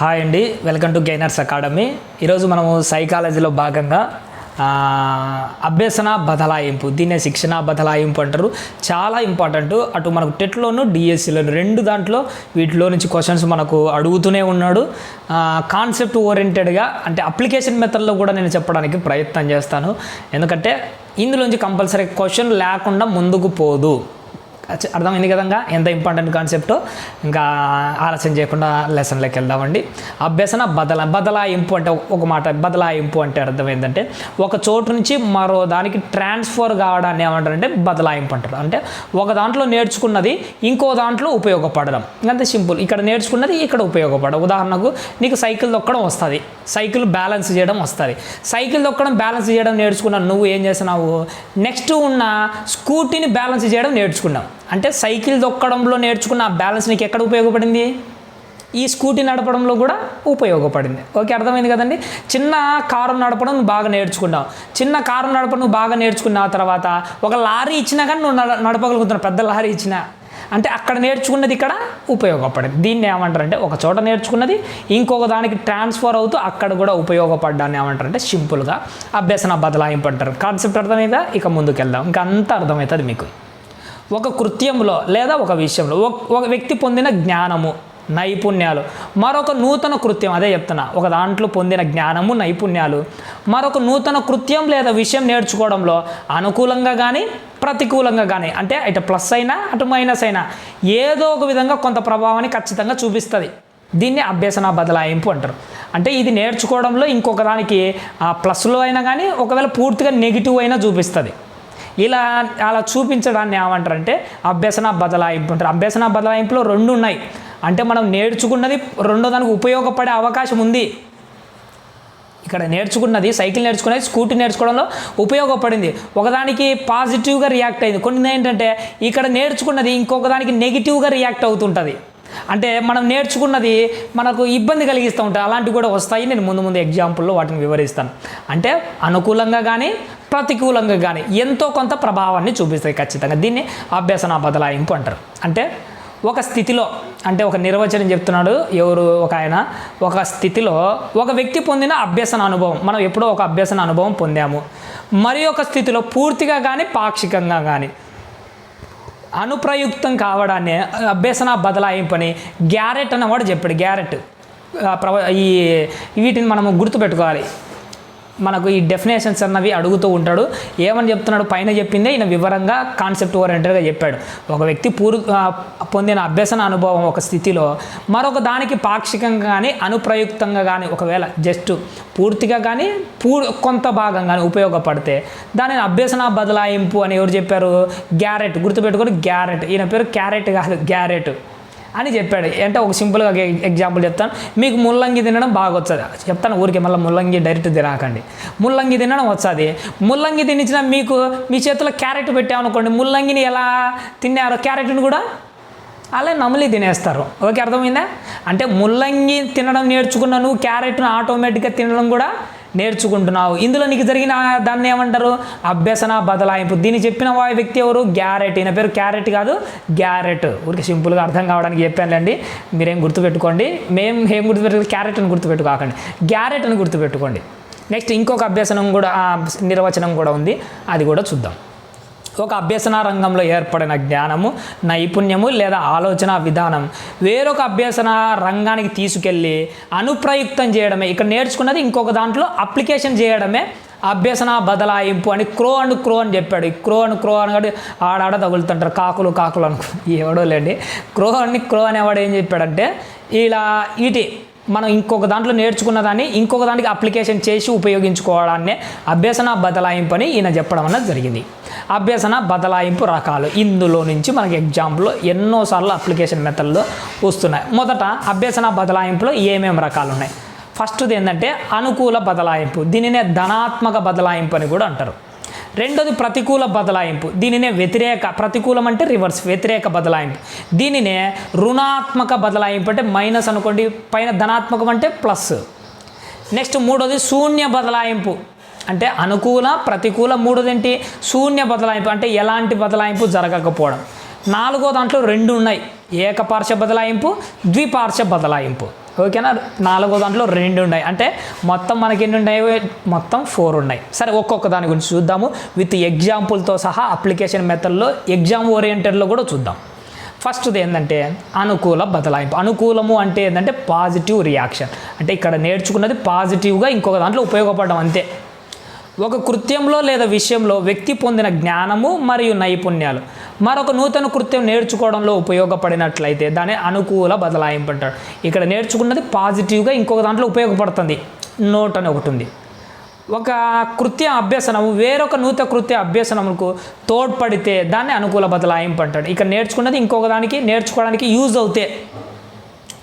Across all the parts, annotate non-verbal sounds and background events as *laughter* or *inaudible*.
Hi అండి welcome to gainers academy. ఈరోజు మనము సైకాలజీలో భాగంగా అభ్యసన బదలాయింపు దీన్నే శిక్షణ బదలాయింపు అంటారు. చాలా ఇంపార్టెంట్. అటు మనకు టెట్లోను డిఎస్సిలోను రెండు దాంట్లో వీటిలో నుంచి క్వశ్చన్స్ మనకు అడుగుతూనే ఉన్నాడు. కాన్సెప్ట్ ఓరియంటెడ్గా అంటే అప్లికేషన్ మెథడ్లో కూడా నేను చెప్పడానికి ప్రయత్నం చేస్తాను. ఎందుకంటే ఇందులోంచి కంపల్సరీ క్వశ్చన్ లేకుండా ముందుకు పోదు. అర్థమైంది కదంగా? ఎంత ఇంపార్టెంట్ కాన్సెప్టో ఇంకా ఆలస్యం చేయకుండా లెసన్లోకి వెళ్దామండి. అభ్యసన బదల బదలాయింపు అంటే ఒక మాట బదలాయింపు అంటే అర్థమైందంటే ఒక చోటు నుంచి మరో దానికి ట్రాన్స్ఫర్ కావడాన్ని ఏమంటారంటే బదలాయింపు అంటారు. అంటే ఒక దాంట్లో నేర్చుకున్నది ఇంకో దాంట్లో ఉపయోగపడడం. అంతే సింపుల్. ఇక్కడ నేర్చుకున్నది ఇక్కడ ఉపయోగపడడం. ఉదాహరణకు నీకు సైకిల్ తొక్కడం వస్తుంది. సైకిల్ బ్యాలెన్స్ చేయడం వస్తుంది. సైకిల్ తొక్కడం బ్యాలెన్స్ చేయడం నేర్చుకున్నావు నువ్వు ఏం చేసినావు నెక్స్ట్ ఉన్న స్కూటీని బ్యాలెన్స్ చేయడం నేర్చుకున్నావు. అంటే సైకిల్ దొక్కడంలో నేర్చుకున్న ఆ బ్యాలెన్స్ నీకు ఎక్కడ ఉపయోగపడింది? ఈ స్కూటీ నడపడంలో కూడా ఉపయోగపడింది. ఓకే అర్థమైంది కదండి? చిన్న కారు నడపడం నువ్వు బాగా నేర్చుకున్నావు. చిన్న కారు నడపడం నువ్వు బాగా నేర్చుకున్న తర్వాత ఒక లారీ ఇచ్చినా కానీ నువ్వు నడపగలుగుతున్నావు పెద్ద లారీ ఇచ్చినా. అంటే అక్కడ నేర్చుకున్నది ఇక్కడ ఉపయోగపడింది. దీన్ని ఏమంటారంటే ఒక చోట నేర్చుకున్నది ఇంకొక దానికి ట్రాన్స్ఫర్ అవుతూ అక్కడ కూడా ఉపయోగపడ్డాన్ని ఏమంటారంటే సింపుల్గా అభ్యసన బదలాయింపు అంటారు. కాన్సెప్ట్ అర్థమైందా? ఇక ముందుకు వెళ్దాం ఇంకా అంతా అర్థమవుతుంది మీకు. ఒక కృత్యంలో లేదా ఒక విషయంలో. ఒక- ఒక వ్యక్తి పొందిన జ్ఞానము నైపుణ్యాలు. మరొక నూతన కృత్యం అదే చెప్తున్నా. ఒక దాంట్లో పొందిన జ్ఞానము నైపుణ్యాలు. మరొక నూతన కృత్యం లేదా విషయం నేర్చుకోవడంలో అనుకూలంగా కానీ ప్రతికూలంగా కానీ అంటే ఇటు ప్లస్ అయినా అటు మైనస్ అయినా ఏదో ఒక విధంగా కొంత ప్రభావాన్ని ఖచ్చితంగా చూపిస్తుంది. దీన్ని అభ్యసన బదలాయింపు అంటారు. అంటే ఇది నేర్చుకోవడంలో ఇంకొక దానికి ప్లస్లో అయినా కానీ ఒకవేళ పూర్తిగా నెగిటివ్ అయినా చూపిస్తుంది. ఇలా అలా చూపించడాన్ని ఏమంటారంటే అభ్యసన బదలాయింపు అంటారు. అభ్యసన బదలాయింపులో రెండు ఉన్నాయి. అంటే మనం నేర్చుకున్నది రెండో దానికి ఉపయోగపడే అవకాశం ఉంది. ఇక్కడ నేర్చుకున్నది సైకిల్ నేర్చుకున్నది స్కూటీ నేర్చుకోవడంలో ఉపయోగపడింది. ఒకదానికి పాజిటివ్గా రియాక్ట్ అయింది. కొన్ని ఏంటంటే ఇక్కడ నేర్చుకున్నది ఇంకొక దానికి నెగిటివ్గా రియాక్ట్ అవుతుంటుంది. అంటే మనం నేర్చుకున్నది మనకు ఇబ్బంది కలిగిస్తూ ఉంటాయి. అలాంటివి కూడా వస్తాయి. నేను ముందు ముందు ఎగ్జాంపుల్లో వాటిని వివరిస్తాను. అంటే అనుకూలంగా కానీ ప్రతికూలంగా కానీ ఎంతో కొంత ప్రభావాన్ని చూపిస్తాయి ఖచ్చితంగా. దీన్ని అభ్యసన బదలాయింపు అంటారు. అంటే ఒక స్థితిలో అంటే ఒక నిర్వచనం చెప్తున్నాడు ఎవరు ఒక ఆయన. ఒక స్థితిలో ఒక వ్యక్తి పొందిన అభ్యసన అనుభవం మనం ఎప్పుడో ఒక అభ్యసన అనుభవం పొందాము. మరి ఒక స్థితిలో పూర్తిగా కానీ పాక్షికంగా కానీ అనుప్రయుక్తం కావడాన్ని అభ్యసన బదలాయింపని గ్యారెట్ అన్నవాడు చెప్పాడు గ్యారెట్. ప్రవ ఈ వీటిని మనము గుర్తుపెట్టుకోవాలి. మనకు ఈ డెఫినేషన్స్ అన్నవి అడుగుతూ ఉంటాడు. ఏమని చెప్తున్నాడు? పైన చెప్పిందే ఈయన వివరంగా కాన్సెప్ట్ ఓరియంటెడ్గా చెప్పాడు. ఒక వ్యక్తి పూర్ పొందిన అభ్యసన అనుభవం ఒక స్థితిలో మరొక దానికి పాక్షికంగా కానీ అనుప్రయుక్తంగా కానీ ఒకవేళ జస్ట్ పూర్తిగా కానీ పూ కొంత భాగం కానీ ఉపయోగపడితే దానిని అభ్యసన బదలాయింపు అని ఎవరు చెప్పారు? గ్యారెట్ గుర్తుపెట్టుకొని గ్యారెట్ ఈయన పేరు క్యారెట్ కాదు గ్యారెట్ అని చెప్పాడు. అంటే ఒక సింపుల్గా ఎగ్జాంపుల్ చెప్తాను. మీకు ముల్లంగి తినడం బాగా వచ్చదు చెప్తాను ఊరికే మళ్ళీ ముల్లంగి డైరెక్ట్ తినకండి. ముల్లంగి తినడం వచ్చాది ముల్లంగి తినించిన మీకు మీ చేతిలో క్యారెట్ పెట్టామనుకోండి ముల్లంగిని ఎలా తిన్నారో క్యారెట్ని కూడా అలా నమిలి తినేస్తారు. ఓకే అర్థమైందా? అంటే ముల్లంగి తినడం నేర్చుకున్న నువ్వు క్యారెట్ను ఆటోమేటిక్గా తినడం కూడా నేర్చుకుంటున్నావు. ఇందులో నీకు జరిగిన దాన్ని ఏమంటారు? అభ్యసన బదలాయింపు. దీన్ని చెప్పిన వ్యక్తి ఎవరు? గ్యారెట్. ఈయన పేరు క్యారెట్ కాదు గ్యారెట్. ఊరికి సింపుల్గా అర్థం కావడానికి చెప్పానులేండి. మీరేం గుర్తుపెట్టుకోండి. మేము ఏం గుర్తుపెట్టుకో క్యారెట్ అని గుర్తుపెట్టుకోకండి. గ్యారెట్ అని గుర్తుపెట్టుకోండి. నెక్స్ట్ ఇంకొక అభ్యసనం కూడా నిర్వచనం కూడా ఉంది. అది కూడా చూద్దాం. ఒక అభ్యసన రంగంలో ఏర్పడిన జ్ఞానము నైపుణ్యము లేదా ఆలోచన విధానం. వేరొక అభ్యసన రంగానికి తీసుకెళ్ళి అనుప్రయుక్తం చేయడమే ఇక్కడ నేర్చుకున్నది ఇంకొక దాంట్లో అప్లికేషన్ చేయడమే అభ్యసన బదలాయింపు అని క్రో అండ్ క్రో అని చెప్పాడు. ఈ క్రో అండ్ క్రో అని ఆడాడ తగులుతుంటారు కాకులు కాకులు అనుకో. ఎవడో లేండి క్రో అని క్రో అనేవాడు ఏం చెప్పాడంటే ఇలా ఇటీ మనం ఇంకొక దాంట్లో నేర్చుకున్న దాన్ని ఇంకొక దానికి అప్లికేషన్ చేసి ఉపయోగించుకోవడాన్నే అభ్యసన బదలాయింపు అని ఈయన చెప్పడం అన్నది జరిగింది. అభ్యసన బదలాయింపు రకాలు ఇందులో నుంచి మనకి ఎగ్జాంపుల్లో ఎన్నోసార్లు అప్లికేషన్ మెథడ్లో వస్తున్నాయి. మొదట అభ్యసన బదలాయింపులో ఏమేమి రకాలు ఉన్నాయి? ఫస్ట్ది ఏంటంటే అనుకూల బదలాయింపు. దీనినే ధనాత్మక బదలాయింపు అని కూడా అంటారు. రెండోది ప్రతికూల బదలాయింపు. దీనినే వ్యతిరేక ప్రతికూలం అంటే రివర్స్ వ్యతిరేక బదలాయింపు. దీనినే రుణాత్మక బదలాయింపు అంటే మైనస్ అనుకోండి పైన ధనాత్మకం అంటే ప్లస్ నెక్స్ట్ మూడోది శూన్య బదలాయింపు. అంటే అనుకూల ప్రతికూల మూడోది ఏంటి శూన్య బదలాయింపు. అంటే ఎలాంటి బదలాయింపు జరగకపోవడం. నాలుగో దాంట్లో రెండు ఉన్నాయి. ఏకపార్శ్వ బదలాయింపు ద్విపార్శ్వ బదలాయింపు. ఓకేనా? నాలుగో దాంట్లో రెండు ఉన్నాయి. అంటే మొత్తం మనకి ఎన్ని ఉన్నాయి? మొత్తం ఫోర్ ఉన్నాయి. సరే ఒక్కొక్క దాని గురించి చూద్దాము. విత్ ఎగ్జాంపుల్తో సహా అప్లికేషన్ మెథడ్లో ఎగ్జామ్ ఓరియంటెడ్లో కూడా చూద్దాం. ఫస్ట్ది ఏంటంటే అనుకూల బదలాయింపు. అనుకూలము అంటే ఏంటంటే పాజిటివ్ రియాక్షన్ అంటే ఇక్కడ నేర్చుకున్నది పాజిటివ్గా ఇంకొక దాంట్లో ఉపయోగపడడం అంతే. ఒక కృత్యంలో లేదా విషయంలో వ్యక్తి పొందిన జ్ఞానము మరియు నైపుణ్యాలు. మరొక నూతన కృత్యం నేర్చుకోవడంలో ఉపయోగపడినట్లయితే దాన్ని అనుకూల బదలాయింపు అంటాడు ఇక్కడ నేర్చుకున్నది పాజిటివ్గా ఇంకొక దాంట్లో ఉపయోగపడుతుంది. నోట్ అని ఒకటి ఉంది. ఒక కృత్య అభ్యసనము వేరొక నూతన కృత్య అభ్యసనముకు తోడ్పడితే దాన్ని అనుకూల బదలాయింపు అంటాడు ఇక్కడ నేర్చుకున్నది ఇంకొక దానికి నేర్చుకోవడానికి యూజ్ అవుతే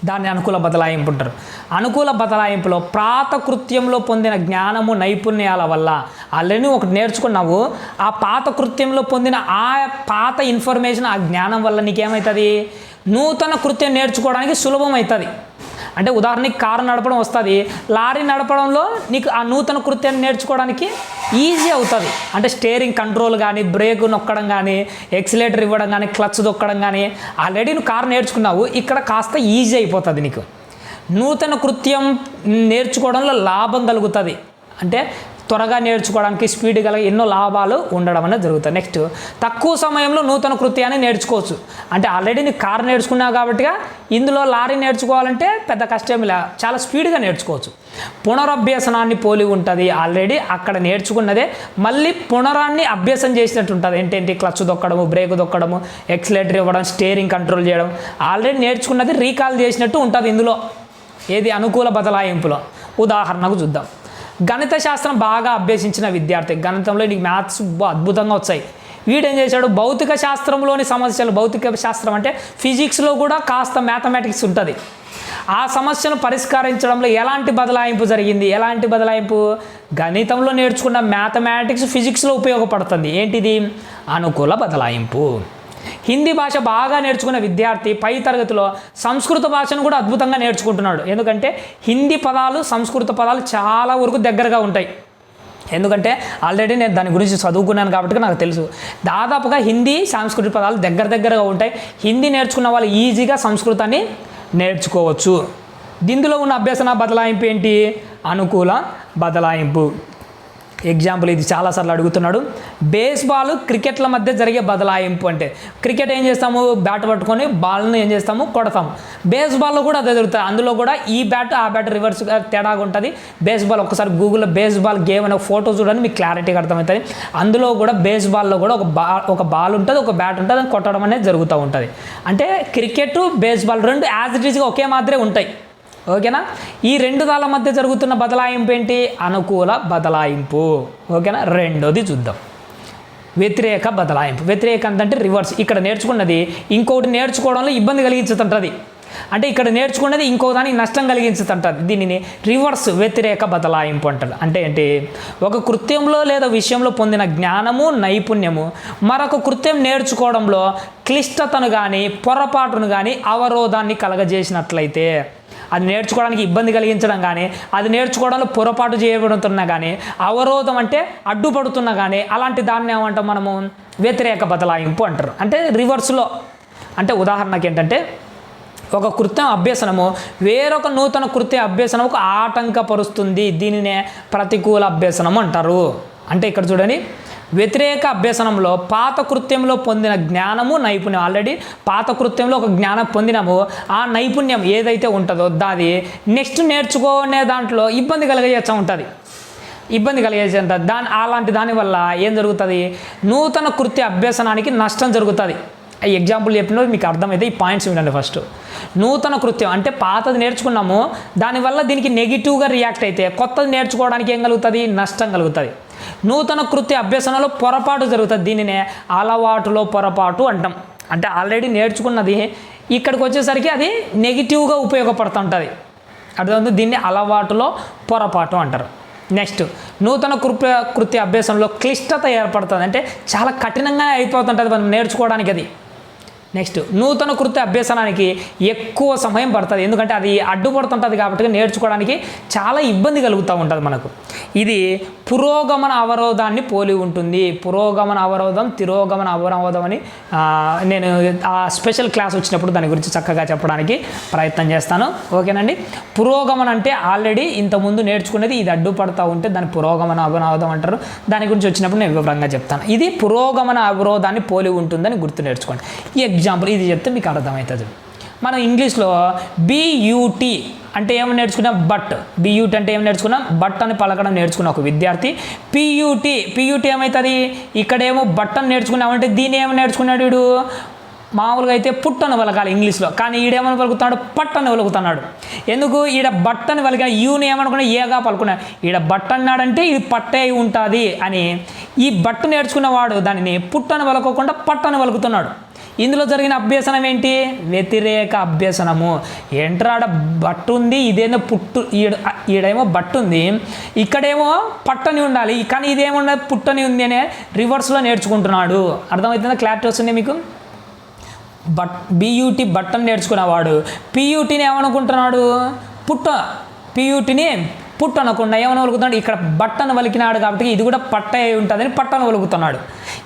దాన్ని అనుకూల బదలాయింపు అంటారు. అనుకూల బదలాయింపులో ప్రాతకృత్యంలో పొందిన జ్ఞానము నైపుణ్యాల వల్ల ఆల్రెడీ ఒకటి నేర్చుకున్నావు. ఆ పాత కృత్యంలో పొందిన ఆ పాత ఇన్ఫర్మేషన్ ఆ జ్ఞానం వల్ల నీకేమవుతుంది నూతన కృత్యం నేర్చుకోవడానికి సులభం అవుతుంది అంటే ఉదాహరణకి కారు నడపడం వస్తుంది లారీ నడపడంలో నీకు ఆ నూతన కృత్యాన్ని నేర్చుకోవడానికి ఈజీ అవుతుంది. అంటే స్టేరింగ్ కంట్రోల్ కానీ బ్రేక్ నొక్కడం కానీ ఎక్సిలేటర్ ఇవ్వడం కానీ క్లచ్ దొక్కడం కానీ ఆల్రెడీ నువ్వు కారు నేర్చుకున్నావు ఇక్కడ కాస్త ఈజీ అయిపోతుంది నీకు. నూతన కృత్యం నేర్చుకోవడంలో లాభం కలుగుతుంది. అంటే త్వరగా నేర్చుకోవడానికి స్పీడ్ గల ఎన్నో లాభాలు ఉండడం అనేది జరుగుతుంది. నెక్స్ట్ తక్కువ సమయంలో నూతన కృత్యాన్ని నేర్చుకోవచ్చు. అంటే ఆల్రెడీ నీ కారు నేర్చుకున్నావు కాబట్టిగా ఇందులో లారీ నేర్చుకోవాలంటే పెద్ద కష్టం లే చాలా స్పీడ్గా నేర్చుకోవచ్చు. పునరభ్యసనాన్ని పోలి ఉంటుంది. ఆల్రెడీ అక్కడ నేర్చుకున్నదే మళ్ళీ పునరాన్ని అభ్యాసం చేసినట్టు ఉంటుంది. ఏంటంటే? క్లచ్ దొక్కడము బ్రేక్ దొక్కడము ఎక్సిలేటర్ ఇవ్వడం స్టేరింగ్ కంట్రోల్ చేయడం. ఆల్రెడీ నేర్చుకున్నది రీకాల్ చేసినట్టు ఉంటుంది ఇందులో. ఏది అనుకూల బదలాయింపులో? ఉదాహరణకు చూద్దాం. గణిత శాస్త్రం బాగా అభ్యసించిన విద్యార్థి. గణితంలో నీకు మ్యాథ్స్ అద్భుతంగా వచ్చాయి. వీడేం చేశాడు భౌతిక శాస్త్రంలోని సమస్యలు. భౌతిక శాస్త్రం అంటే ఫిజిక్స్లో కూడా కాస్త మ్యాథమెటిక్స్ ఉంటుంది. ఆ సమస్యను పరిష్కరించడంలో ఎలాంటి బదలాయింపు జరిగింది? ఎలాంటి బదలాయింపు? గణితంలో నేర్చుకున్న మ్యాథమెటిక్స్ ఫిజిక్స్లో ఉపయోగపడుతుంది. ఏంటిది? అనుకూల బదలాయింపు. హిందీ భాష బాగా నేర్చుకున్న విద్యార్థి పై తరగతిలో సంస్కృత భాషను కూడా అద్భుతంగా నేర్చుకుంటున్నాడు. ఎందుకంటే హిందీ పదాలు సంస్కృత పదాలు చాలా వరకు దగ్గరగా ఉంటాయి. ఎందుకంటే ఆల్రెడీ నేను దాని గురించి చదువుకున్నాను కాబట్టి నాకు తెలుసు. దాదాపుగా హిందీ సాంస్కృతిక పదాలు దగ్గర దగ్గరగా ఉంటాయి. హిందీ నేర్చుకున్న వాళ్ళు ఈజీగా సంస్కృతాన్ని నేర్చుకోవచ్చు. దీనిలో ఉన్న అభ్యసన బదలాయింపు ఏంటి? అనుకూల బదలాయింపు. ఎగ్జాంపుల్ ఇది చాలాసార్లు అడుగుతున్నాడు. బేస్బాల్ క్రికెట్ల మధ్య జరిగే బదలాయింపు అంటే క్రికెట్ ఏం చేస్తాము? బ్యాట్ పట్టుకొని బాల్ని ఏం చేస్తాము? కొడతాము. బేస్బాల్లో కూడా అదే జరుగుతుంది. అందులో కూడా ఈ బ్యాట్ ఆ బ్యాట్ రివర్స్ తేడాగా ఉంటుంది. బేస్బాల్ ఒకసారి గూగుల్లో బేస్బాల్ గేమ్ అనే ఫోటో చూడండి మీకు క్లారిటీగా అర్థమవుతుంది. అందులో కూడా బేస్బాల్లో కూడా ఒక బా ఒక బాల్ ఉంటుంది ఒక బ్యాట్ ఉంటుంది అది కొట్టడం అనేది జరుగుతూ ఉంటుంది. అంటే క్రికెట్ బేస్బాల్ రెండు యాజ్ ఇట్ ఈస్గా ఒకే మాదిరే ఉంటాయి. ఓకేనా? ఈ రెండు దాళ్ళ మధ్య జరుగుతున్న బదలాయింపు ఏంటి అనుకూల బదలాయింపు. ఓకేనా? రెండోది చూద్దాం. వ్యతిరేక బదలాయింపు. వ్యతిరేక అంటే రివర్స్. ఇక్కడ నేర్చుకున్నది ఇంకొకటి నేర్చుకోవడంలో ఇబ్బంది కలిగించుతుంటుంది. అంటే ఇక్కడ నేర్చుకున్నది ఇంకో దానికి నష్టం కలిగించుతుంటుంది. దీనిని రివర్స్ వ్యతిరేక బదలాయింపు అంటారు. అంటే ఏంటి? ఒక కృత్యంలో లేదా విషయంలో పొందిన జ్ఞానము నైపుణ్యము మరొక కృత్యం నేర్చుకోవడంలో క్లిష్టతను కానీ పొరపాటును కానీ అవరోధాన్ని కలగజేసినట్లయితే అది నేర్చుకోవడానికి ఇబ్బంది కలిగించడం కానీ అది నేర్చుకోవడంలో పొరపాటు చేయబడుతున్నా కానీ అవరోధం అంటే అడ్డుపడుతున్నా కానీ అలాంటి దాన్ని ఏమంటాం మనము? వ్యతిరేక బదలాయింపు అంటారు. అంటే రివర్స్లో అంటే ఉదాహరణకి ఏంటంటే ఒక కృత్యం అభ్యసనము వేరొక నూతన కృత్య అభ్యసనముకు ఆటంకపరుస్తుంది. దీనినే ప్రతికూల అభ్యసనం అంటారు. అంటే ఇక్కడ చూడండి వ్యతిరేక అభ్యసనంలో పాత కృత్యంలో పొందిన జ్ఞానము నైపుణ్యం. ఆల్రెడీ పాత కృత్యంలో ఒక జ్ఞానం పొందినాము. ఆ నైపుణ్యం ఏదైతే ఉంటుందో దాది నెక్స్ట్ నేర్చుకునే దాంట్లో ఇబ్బంది కలిగేచ్చ ఉంటుంది. ఇబ్బంది కలిగేసి దాని అలాంటి దానివల్ల ఏం జరుగుతుంది? నూతన కృత్య అభ్యసనానికి నష్టం జరుగుతుంది. ఈ ఎగ్జాంపుల్ చెప్పినప్పుడు మీకు అర్థమైతే ఈ పాయింట్స్ వినండి ఫస్ట్ నూతన కృత్యం అంటే పాతది నేర్చుకున్నాము. దానివల్ల దీనికి నెగిటివ్గా రియాక్ట్ అయితే కొత్తది నేర్చుకోవడానికి ఏం కలుగుతుంది? నష్టం కలుగుతుంది. నూతన కృత్య అభ్యసనలో పొరపాటు జరుగుతుంది. దీనినే అలవాటులో పొరపాటు అంటాం. అంటే ఆల్రెడీ నేర్చుకున్నది ఇక్కడికి వచ్చేసరికి అది నెగిటివ్గా ఉపయోగపడుతుంటుంది. అర్థమవుతుంది? దీన్ని అలవాటులో పొరపాటు అంటారు. నెక్స్ట్ నూతన కృత్య కృత్య అభ్యాసంలో క్లిష్టత ఏర్పడుతుంది. అంటే చాలా కఠినంగా అయిపోతుంటుంది మనం నేర్చుకోవడానికి అది. నెక్స్ట్ నూతన కృతి అభ్యసనానికి ఎక్కువ సమయం పడుతుంది. ఎందుకంటే అది అడ్డుపడుతుంటుంది కాబట్టి నేర్చుకోవడానికి చాలా ఇబ్బంది కలుగుతూ ఉంటుంది మనకు. ఇది పురోగమన అవరోధాన్ని పోలి ఉంటుంది. పురోగమన అవరోధం తిరోగమన అవరోధం అని నేను ఆ స్పెషల్ క్లాస్ వచ్చినప్పుడు దాని గురించి చక్కగా చెప్పడానికి ప్రయత్నం చేస్తాను. ఓకేనండి? పురోగమన అంటే ఆల్రెడీ ఇంతకుముందు నేర్చుకునేది ఇది అడ్డుపడతా ఉంటే దాని పురోగమన అవరోధం అంటారు. దాని గురించి వచ్చినప్పుడు నేను వివరంగా చెప్తాను. ఇది పురోగమన అవరోధాన్ని పోలి ఉంటుందని గుర్తు నేర్చుకోండి. ఈ ఎగ్జాంపుల్ ఇది చెప్తే మీకు అర్థమవుతుంది. మనం ఇంగ్లీష్లో బియూటీ అంటే ఏమని నేర్చుకున్నాం? బట్. బియూటీ అంటే ఏమి నేర్చుకున్నాం? బట్ అని పలకడం నేర్చుకున్న ఒక విద్యార్థి. పియూటీ పియూటీ ఏమవుతుంది ఇక్కడేమో బట్ అని నేర్చుకున్నామంటే దీన్ని ఏమి నేర్చుకున్నాడు వీడు? మామూలుగా అయితే పుట్టను పలకాలి ఇంగ్లీష్లో. కానీ ఈడేమని పలుకుతున్నాడు? పట్టను పలుకుతున్నాడు. ఎందుకు? ఈడ బట్టని పలికిన యూని ఏమనుకున్నా? ఏగా పలుకున్నాడు ఈడ బట్ట అన్నాడంటే ఇది పట్టే అయి ఉంటుంది అని. ఈ బట్ట నేర్చుకున్నవాడు దానిని పుట్టను పలకోకుండా పట్టను పలుకుతున్నాడు. ఇందులో జరిగిన అభ్యసనం ఏంటి? వ్యతిరేక అభ్యసనము. ఎంట్రాడ బట్టు ఉంది ఇదేమో పుట్టు ఈడ ఈడేమో బట్టు ఉంది ఇక్కడేమో పట్టని ఉండాలి. కానీ ఇదేమున్నది పుట్టని ఉంది అనే రివర్స్లో నేర్చుకుంటున్నాడు. అర్థమవుతుందా? క్లారిటీ వస్తుంది మీకు? బట్ బీయూటీ బట్టను నేర్చుకునేవాడు. పీయూటీని ఏమనుకుంటున్నాడు? పుట్ట. పీయూటీని పుట్టు అనకుండా ఏమని వలుకుతున్నాడు ఇక్కడ బట్టను వలికినాడు కాబట్టి ఇది కూడా పట్ట అయి ఉంటుందని పట్టను వలుకుతున్నాడు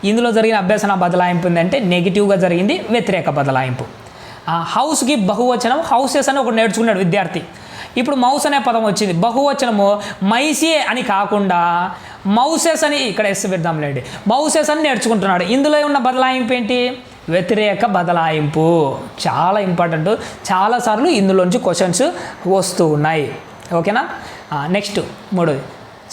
ఇందులో జరిగిన అభ్యసన బదలాయింపు ఏంటంటే నెగిటివ్గా జరిగింది వ్యతిరేక బదలాయింపు. ఆ హౌస్కి బహువచనం హౌసెస్ అని ఒకటి నేర్చుకున్నాడు విద్యార్థి. ఇప్పుడు మౌస్ అనే పదం వచ్చింది. బహువచనము మైసే అని కాకుండా మౌసెస్ అని ఇక్కడ ఎస్ పెడదాంలేండి మౌసెస్ అని నేర్చుకుంటున్నాడు. ఇందులో ఉన్న బదలాయింపు ఏంటి? వ్యతిరేక బదలాయింపు. చాలా ఇంపార్టెంట్. చాలాసార్లు ఇందులోంచి క్వశ్చన్స్ వస్తూ ఉన్నాయి. ఓకేనా? నెక్స్ట్ మూడోది.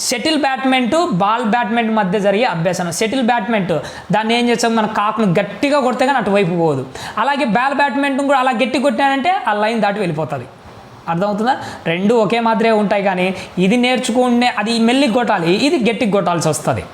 షటిల్ బ్యాట్మెంట్ బాల్ బ్యాట్మెంట్ మధ్య జరిగే అభ్యసనం షటిల్ బ్యాట్మెంట్ దాన్ని ఏం చేస్తాం? మన కాకును గట్టిగా కొడితే కానీ అటువైపు పోదు. అలాగే బాల్ బ్యాట్మెంట్ కూడా అలా గట్టి కొట్టినాడంటే ఆ లైన్ దాటి వెళ్ళిపోతుంది. అర్థమవుతుందా? రెండు ఒకే మాదిరే ఉంటాయి కానీ ఇది నేర్చుకునే అది మెల్లికి కొట్టాలి ఇది గట్టికి కొట్టాల్సి వస్తుంది.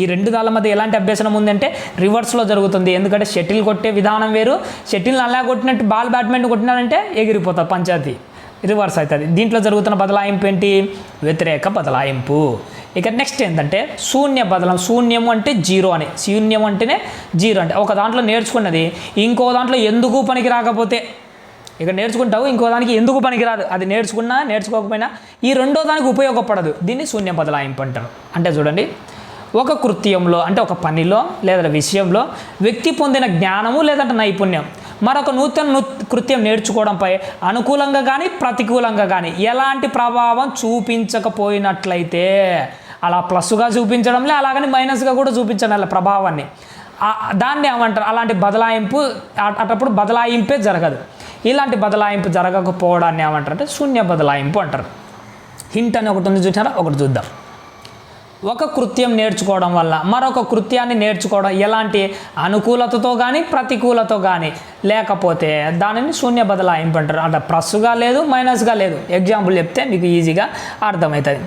ఈ రెండు దాళ్ళ మధ్య ఎలాంటి అభ్యసనం ఉందంటే రివర్స్లో జరుగుతుంది. ఎందుకంటే షటిల్ కొట్టే విధానం వేరు. షటిల్ అలా కొట్టినట్టు బాల్ బ్యాట్మెంట్ కొట్టినారంటే ఎగిరిపోతుంది పంచాయతీ. రివర్స్ అవుతుంది. దీంట్లో జరుగుతున్న బదలాయింపు ఏంటి? వ్యతిరేక బదలాయింపు. ఇక నెక్స్ట్ ఏంటంటే శూన్య బదలం. శూన్యం అంటే జీరో అని. శూన్యం అంటేనే జీరో అంటే. ఒక దాంట్లో నేర్చుకున్నది ఇంకో దాంట్లో ఎందుకు పనికి రాకపోతే? ఇక నేర్చుకుంటావు ఇంకో దానికి ఎందుకు పనికిరాదు అది నేర్చుకున్నా నేర్చుకోకపోయినా ఈ రెండో దానికి ఉపయోగపడదు. దీన్ని శూన్య బదలాయింపు అంటారు. అంటే చూడండి ఒక కృత్యంలో అంటే ఒక పనిలో లేదా విషయంలో వ్యక్తి పొందిన జ్ఞానము లేదంటే నైపుణ్యం. మరొక నూతన కృత్యం నేర్చుకోవడంపై అనుకూలంగా కానీ ప్రతికూలంగా కానీ ఎలాంటి ప్రభావం చూపించకపోయినట్లయితే అలా ప్లస్గా చూపించడంలే అలాగని మైనస్గా కూడా చూపించడం అలా ప్రభావాన్ని దాన్ని ఏమంటారు? అలాంటి బదలాయింపు అటప్పుడు బదలాయింపే జరగదు. ఇలాంటి బదలాయింపు జరగకపోవడాన్ని ఏమంటారు అంటే శూన్య బదలాయింపు అంటారు. హింట్ అని ఒకటి ఉంది చూసారా ఒకటి చూద్దాం. ఒక కృత్యం నేర్చుకోవడం వల్ల మరొక కృత్యాన్ని నేర్చుకోవడం ఎలాంటి అనుకూలతతో కానీ ప్రతికూలతో కానీ లేకపోతే దానిని శూన్య బదలాయింపు అంటారు అంటే ప్లస్గా లేదు మైనస్గా లేదు. ఎగ్జాంపుల్ చెప్తే మీకు ఈజీగా అర్థమవుతుంది.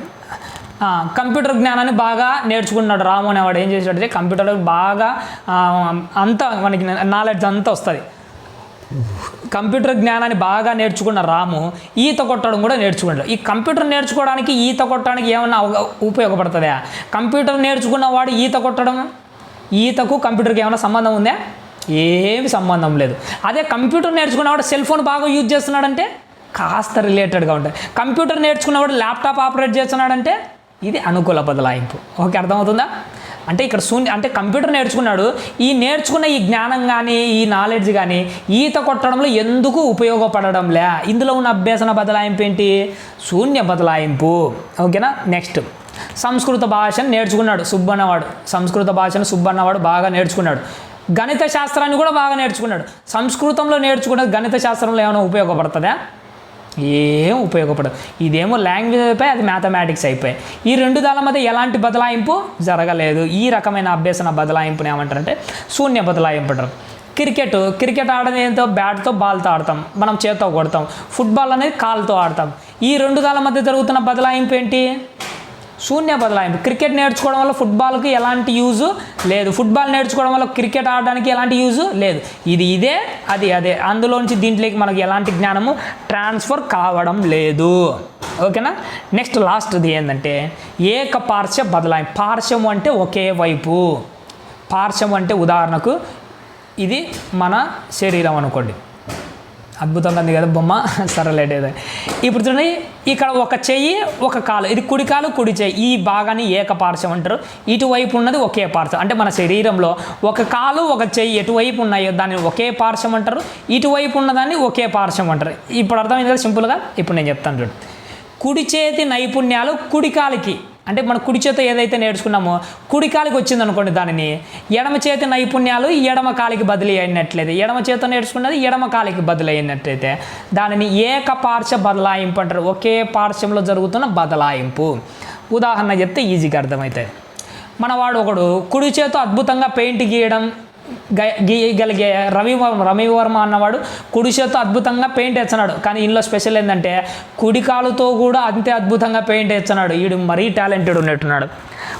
కంప్యూటర్ జ్ఞానాన్ని బాగా నేర్చుకున్నాడు రాము అనేవాడు ఏం చేసాడంటే కంప్యూటర్ బాగా అంత అంతా మనకి నాలెడ్జ్ అంతా వస్తుంది. కంప్యూటర్ జ్ఞానాన్ని బాగా నేర్చుకున్న రాము ఈత కొట్టడం కూడా నేర్చుకున్నాడు. ఈ కంప్యూటర్ నేర్చుకోవడానికి ఈత కొట్టడానికి ఏమన్నా ఉపయోగపడుతుందా? కంప్యూటర్ నేర్చుకున్న వాడు ఈత కొట్టడం? ఈతకు కంప్యూటర్కి ఏమైనా సంబంధం ఉందా? ఏమి సంబంధం లేదు. అదే కంప్యూటర్ నేర్చుకున్నవాడు సెల్ ఫోన్ బాగా యూజ్ చేస్తున్నాడంటే కాస్త రిలేటెడ్గా ఉంటాయి కంప్యూటర్ నేర్చుకున్నవాడు ల్యాప్టాప్ ఆపరేట్ చేస్తున్నాడంటే ఇది అనుకూల బదలాయింపు. ఓకే అర్థమవుతుందా? అంటే ఇక్కడ శూన్య అంటే కంప్యూటర్ నేర్చుకున్నాడు. ఈ నేర్చుకున్న ఈ జ్ఞానం కానీ ఈ నాలెడ్జ్ కానీ ఈత కొట్టడంలో ఎందుకు ఉపయోగపడడం లే ఇందులో ఉన్న అభ్యసన బదలాయింపు ఏంటి శూన్య బదలాయింపు. ఓకేనా? నెక్స్ట్ సంస్కృత భాషను నేర్చుకున్నాడు సుబ్బన్నవాడు. సంస్కృత భాషను సుబ్బన్నవాడు బాగా నేర్చుకున్నాడు. గణిత శాస్త్రాన్ని కూడా బాగా నేర్చుకున్నాడు. సంస్కృతంలో నేర్చుకున్నది గణిత శాస్త్రంలో ఏమైనా ఉపయోగపడుతుందా? ఏం ఉపయోగపడదు. ఇదేమో లాంగ్వేజ్ అయిపోయి అది మ్యాథమెటిక్స్ అయిపోయాయి. ఈ రెండు దాల మధ్య ఎలాంటి బదలాయింపు? జరగలేదు. ఈ రకమైన అభ్యసన బదలాయింపుని ఏమంటారంటే శూన్య బదలాయింపు అంటారు క్రికెట్ క్రికెట్ ఆడడం ఏంటో బ్యాట్తో బాల్తో ఆడతాం. మనం చేత్తో కొడతాం. ఫుట్బాల్ అనేది కాల్తో ఆడతాం. ఈ రెండు దాల మధ్య జరుగుతున్న బదలాయింపు ఏంటి? శూన్య బదలాయింపు. క్రికెట్ నేర్చుకోవడం వల్ల ఫుట్బాల్కి ఎలాంటి యూజు లేదు. ఫుట్బాల్ నేర్చుకోవడం వల్ల క్రికెట్ ఆడడానికి ఎలాంటి యూజు లేదు. ఇది ఇదే అది అదే. అందులోంచి దీంట్లోకి మనకి ఎలాంటి జ్ఞానము ట్రాన్స్ఫర్ కావడం లేదు. ఓకేనా? నెక్స్ట్ లాస్ట్ది ఏంటంటే ఏక పార్శ్వ బదలాయింపు. పార్శ్వం అంటే ఒకే వైపు. పార్శ్వం అంటే ఉదాహరణకు ఇది మన శరీరం అనుకోండి. అద్భుతంగా ఉంది కదా బొమ్మ? *laughs* సరలేట్ ఇప్పుడు చూడండి ఇక్కడ ఒక చెయ్యి ఒక కాలు. ఇది కుడి కాలు కుడి చెయ్యి. ఈ భాగాన్ని ఏకపార్శ్వం అంటారు. ఇటువైపు ఉన్నది ఒకే పార్శ్వం. అంటే మన శరీరంలో ఒక కాలు ఒక చెయ్యి ఎటువైపు ఉన్నాయో దాన్ని ఒకే పార్శ్వం అంటారు. ఇటువైపు ఉన్నదాన్ని ఒకే పార్శ్వం అంటారు. ఇప్పుడు అర్థమైంది కదా సింపుల్గా? ఇప్పుడు నేను చెప్తాను చూడు. కుడి చేతి నైపుణ్యాలు కుడి కాలికి. అంటే మన కుడి చేత ఏదైతే నేర్చుకున్నామో కుడి కాలికి వచ్చింది అనుకోండి దానిని ఎడమ చేతి నైపుణ్యాలు ఎడమ కాలికి బదిలీ అయినట్లయితే ఎడమ చేత నేర్చుకున్నది ఎడమ కాలికి బదిలీ అయినట్లయితే దానిని ఏకపార్శ్వ బదలాయింపు అంటారు. ఒకే పార్శ్వంలో జరుగుతున్న బదలాయింపు. ఉదాహరణ చెప్తే ఈజీగా అర్థమవుతుంది మనవాడు ఒకడు కుడి చేత అద్భుతంగా పెయింట్ గీయడం గీయగలిగే రవివర్మ రవివర్మ అన్నవాడు కుడి చేత్తో అద్భుతంగా పెయింట్ వేస్తున్నాడు. కానీ ఇందులో స్పెషల్ ఏంటంటే కుడి కాలుతో కూడా అంతే అద్భుతంగా పెయింట్ వేస్తున్నాడు. వీడు మరీ టాలెంటెడ్ ఉన్నట్టున్నాడు.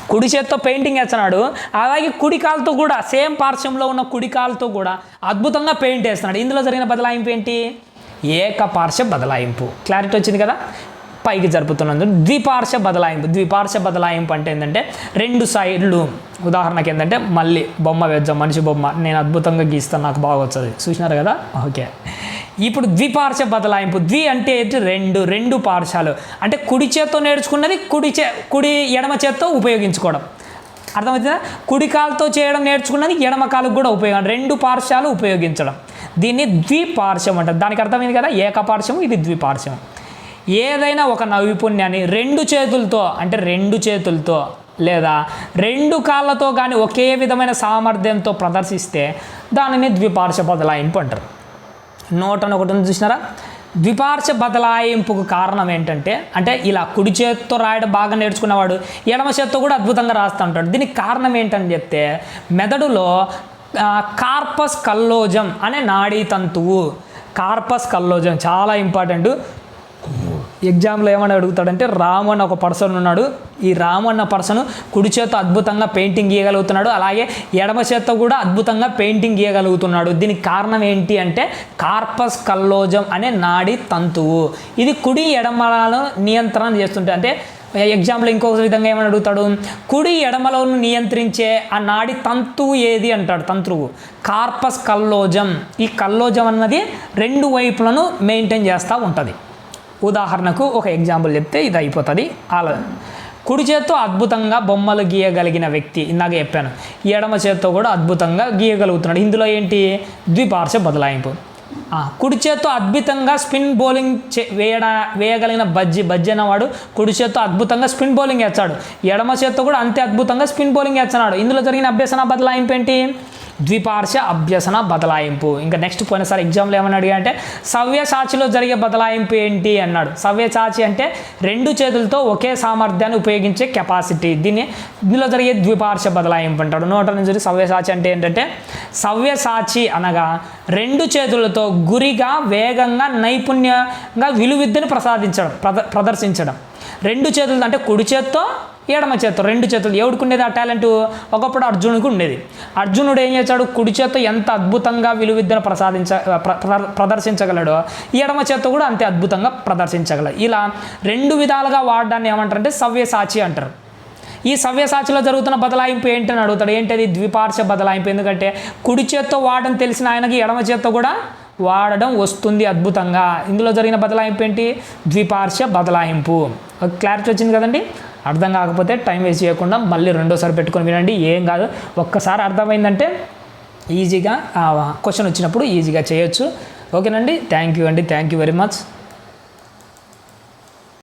కుడి చేత్తో పెయింటింగ్ వేస్తున్నాడు. అలాగే కుడి కాలుతో కూడా సేమ్ పార్శ్వంలో ఉన్న కుడి కాలుతో కూడా అద్భుతంగా పెయింట్ వేస్తున్నాడు. ఇందులో జరిగిన బదలాయింపు ఏంటి? ఏకపార్శ్వ బదలాయింపు. క్లారిటీ వచ్చింది కదా? పైకి జరుపుతున్నందుకు ద్విపార్శ్వ బదలాయింపు ద్విపార్శ్వ బదలాయింపు అంటే ఏంటంటే రెండు సైడ్లు. ఉదాహరణకి ఏంటంటే మళ్ళీ బొమ్మ వేద్దాం మనిషి బొమ్మ. నేను అద్భుతంగా గీస్తాను నాకు బాగా వచ్చేది చూసినారు కదా? ఓకే. ఇప్పుడు ద్విపార్శ్వ బదలాయింపు ద్వి అంటే ఏంటి? రెండు రెండు పార్శాలు అంటే కుడి చేత్తో నేర్చుకున్నది కుడి చే కుడి ఎడమ చేత్తో ఉపయోగించుకోవడం. అర్థమవుతుందా? కుడి కాలుతో చేయడం నేర్చుకున్నది ఎడమ కాలుకు కూడా ఉపయోగం రెండు పార్శ్వాలు ఉపయోగించడం. దీన్ని ద్విపార్శ్వం అంటారు. దానికి అర్థమైంది కదా? ఏకపార్శ్వం ఇది ద్విపార్శ్వం. ఏదైనా ఒక నైపుణ్యాన్ని రెండు చేతులతో అంటే రెండు చేతులతో లేదా రెండు కాళ్ళతో కానీ ఒకే విధమైన సామర్థ్యంతో ప్రదర్శిస్తే దానిని ద్విపార్శ్వ బదలాయింపు అంటారు. నోట్ అని ఒకటి చూసినారా? ద్విపార్శ్వ బదలాయింపుకు కారణం ఏంటంటే అంటే ఇలా కుడి చేత్తో రాయడం బాగా నేర్చుకున్నవాడు ఎడమ చేత్తో కూడా అద్భుతంగా రాస్తూ ఉంటాడు. దీనికి కారణం ఏంటని చెప్తే మెదడులో కార్పస్ కల్లోజం అనే నాడీ తంతువు కార్పస్ కల్లోజం చాలా ఇంపార్టెంట్. ఎగ్జామ్లో ఏమని అడుగుతాడంటే రాము అన్న ఒక పర్సన్ ఉన్నాడు. ఈ రామ్ అన్న పర్సన్ కుడి చేత అద్భుతంగా పెయింటింగ్ గీయగలుగుతున్నాడు. అలాగే ఎడమ చేత్తో కూడా అద్భుతంగా పెయింటింగ్ గీయగలుగుతున్నాడు. దీనికి కారణం ఏంటి అంటే కార్పస్ కల్లోజం అనే నాడి తంతువు. ఇది కుడి ఎడమలను నియంత్రణ చేస్తుంటే అంటే ఎగ్జామ్లో ఇంకొక విధంగా ఏమని అడుగుతాడు? కుడి ఎడమలను నియంత్రించే ఆ నాడి తంతువు ఏది అంటాడు? తంతువు. Corpus callosum. ఈ కల్లోజం అన్నది రెండు వైపులను మెయింటైన్ చేస్తూ ఉంటుంది. ఉదాహరణకు ఒక ఎగ్జాంపుల్ చెప్తే ఇది అయిపోతుంది. అలా కుడి చేత్తో అద్భుతంగా బొమ్మలు గీయగలిగిన వ్యక్తి ఇందాక చెప్పాను. ఎడమ చేత్తో కూడా అద్భుతంగా గీయగలుగుతున్నాడు. ఇందులో ఏంటి? ద్విపార్శ్వ బదలాయింపు. కుడి చేత్తో అద్భుతంగా స్పిన్ బౌలింగ్ చే వేయడ వేయగలిగిన బజ్జి బజ్జి అన్నవాడు కుడి చేత్తో అద్భుతంగా స్పిన్ బౌలింగ్ వేస్తాడు. ఎడమ చేత్తో కూడా అంతే అద్భుతంగా స్పిన్ బౌలింగ్ వేస్తున్నాడు. ఇందులో జరిగిన అభ్యసన బదలాయింపు ఏంటి? ద్విపార్శ్వ అభ్యసన బదలాయింపు. ఇంకా నెక్స్ట్ పోయినసారి ఎగ్జామ్లో ఏమని అడిగా అంటే సవ్యసాచిలో జరిగే బదలాయింపు ఏంటి అన్నాడు. సవ్యసాచి అంటే రెండు చేతులతో ఒకే సామర్థ్యాన్ని ఉపయోగించే కెపాసిటీ దీన్ని ఇందులో జరిగే ద్విపార్శ్వ బదలాయింపు అంటాడు. నోట నుంచి సవ్యసాచి అంటే ఏంటంటే సవ్యసాచి అనగా రెండు చేతులతో గురిగా వేగంగా నైపుణ్యంగా విలువిద్యను ప్రసాదించడం ప్రద ప్రదర్శించడం. రెండు చేతులతో అంటే కుడి చేత్తో ఎడమ చేత్తో రెండు చేతులు ఎవడుకుండేది ఉండేది ఆ టాలెంట్? ఒకప్పుడు అర్జునుడికి ఉండేది. అర్జునుడు ఏం చేశాడు? కుడి చేత్తో ఎంత అద్భుతంగా విలువిద్యను ప్రసాదించ ప్ర- ప్రదర్శించగలడో ఎడమ చేత్తో కూడా అంతే అద్భుతంగా ప్రదర్శించగలడు. ఇలా రెండు విధాలుగా వాడడాన్ని ఏమంటారంటే సవ్యసాచి అంటారు. ఈ సవ్యసాచిలో జరుగుతున్న బదలాయింపు ఏంటని అడుగుతాడు. ఏంటది? ద్విపార్శ్వ బదలాయింపు. ఎందుకంటే కుడి చేత్తో వాడడం తెలిసిన ఆయనకి ఎడమ చేత్తో కూడా వాడడం వస్తుంది అద్భుతంగా. ఇందులో జరిగిన బదలాయింపు ఏంటి? ద్విపార్శ్వ బదలాయింపు. క్లారిటీ వచ్చింది కదండి? అర్థం కాకపోతే టైం వేస్ట్ చేయకుండా మళ్ళీ రెండోసారి పెట్టుకొని వినండి. ఏం కాదు. ఒక్కసారి అర్థమైందంటే ఈజీగా క్వశ్చన్ వచ్చినప్పుడు ఈజీగా చేయొచ్చు. ఓకేనండి. థ్యాంక్ యూ అండి. Thank you very much.